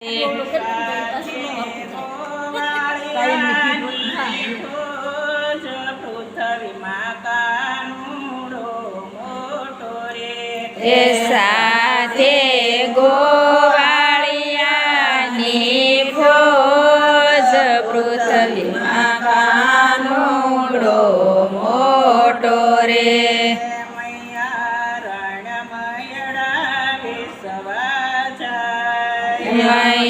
એ સાથે ગોવાળિયાની ભોજ પૃથ્વીમાં કાનુડો મોટો રે.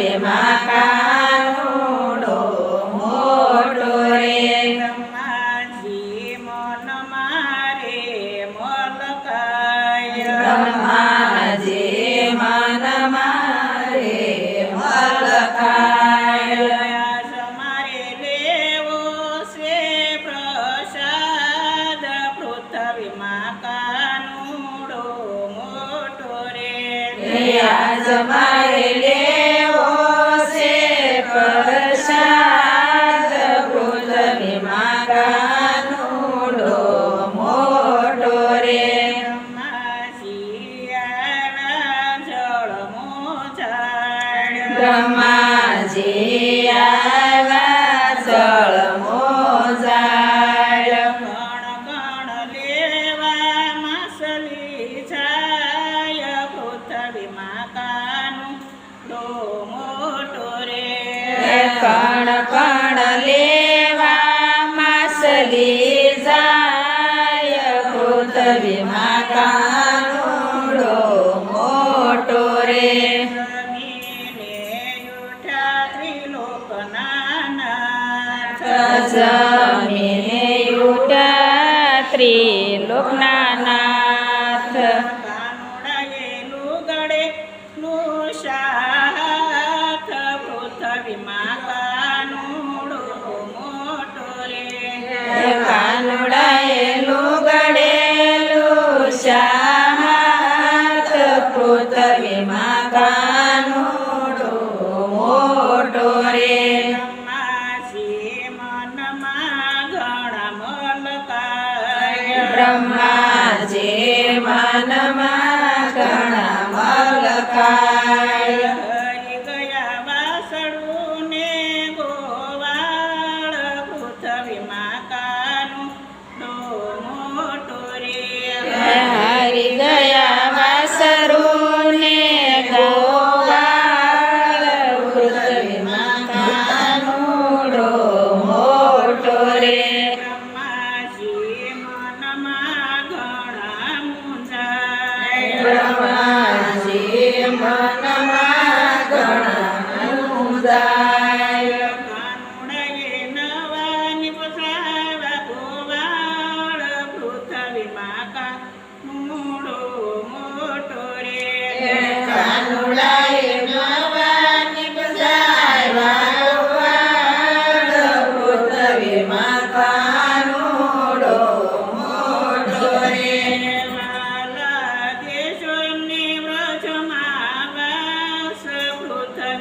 પૃથ્વીમાં કાનુડો મોટો રે. બ્રહ્માજી મન મારે મલકાય આજ મારે લેવો કણ કણ લેવા માસલી જાય પૃથ્વીમાં કાનુડો જમીને ઉઠા ત્રિલોકના નાથ કાનુડાયેલું ગળેલું શાહાત બ્રહ્માજી મનમાં કણ મલકાય બ્રહ્માજી